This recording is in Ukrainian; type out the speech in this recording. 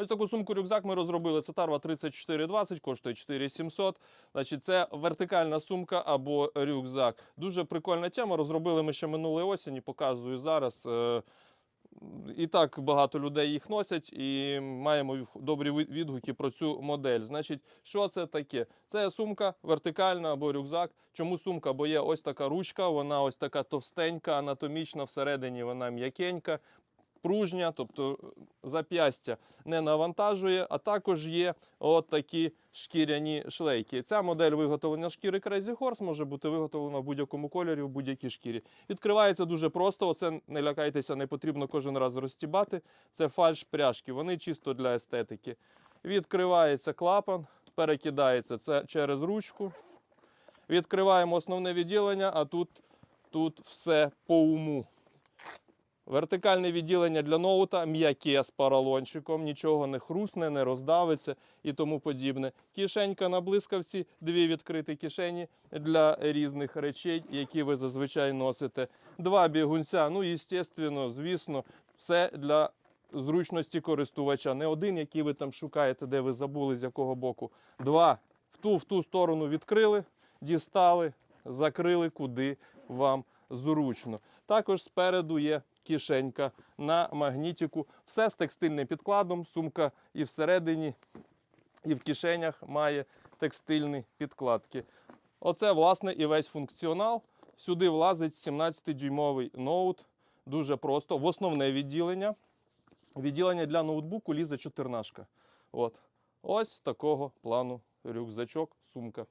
Ось таку сумку рюкзак ми розробили. Це Тарва 3420, коштує 4700. Значить, це вертикальна сумка або рюкзак. Дуже прикольна тема. Розробили ми ще минулої осені, показую зараз. Е, І так багато людей їх носять, і маємо добрі відгуки про цю модель. Значить, що це таке? Це сумка вертикальна або рюкзак. Чому сумка? Бо є ось така ручка, вона ось така товстенька, анатомічна, всередині вона м'якенька, пружня, тобто е, зап'ястя не навантажує, а також є от такі шкіряні шлейки. Ця модель виготовлення шкіри Crazy Horse може бути виготовлена в будь-якому кольорі, в будь-якій шкірі. Відкривається дуже просто. Оце не лякайтеся, не потрібно кожен раз розстібати. Це фальш пряжки. Вони чисто для естетики. Відкривається клапан, перекидається це через ручку. Відкриваємо основне відділення, а тут, тут все по уму. Вертикальне відділення для ноута м'яке з поролончиком, нічого не хрусне, не роздавиться і тому подібне. Кишенька на блискавці, дві відкриті кишені для різних речей, які ви зазвичай носите. Два бігунця, ну, звісно, звісно, все для зручності користувача. Не один, який ви там шукаєте, де ви забули, з якого боку. Два в ту, в ту сторону відкрили, дістали, закрили, куди вам зручно. Також спереду є кишенька на магнітику. Все з текстильним підкладом, сумка і всередині, і в кишенях має текстильні підкладки. Оце, власне, і весь функціонал. Сюди влазить 17-дюймовий ноут. Дуже просто. В основне відділення. Відділення для ноутбуку лізе 14. От. Ось такого плану рюкзачок, сумка.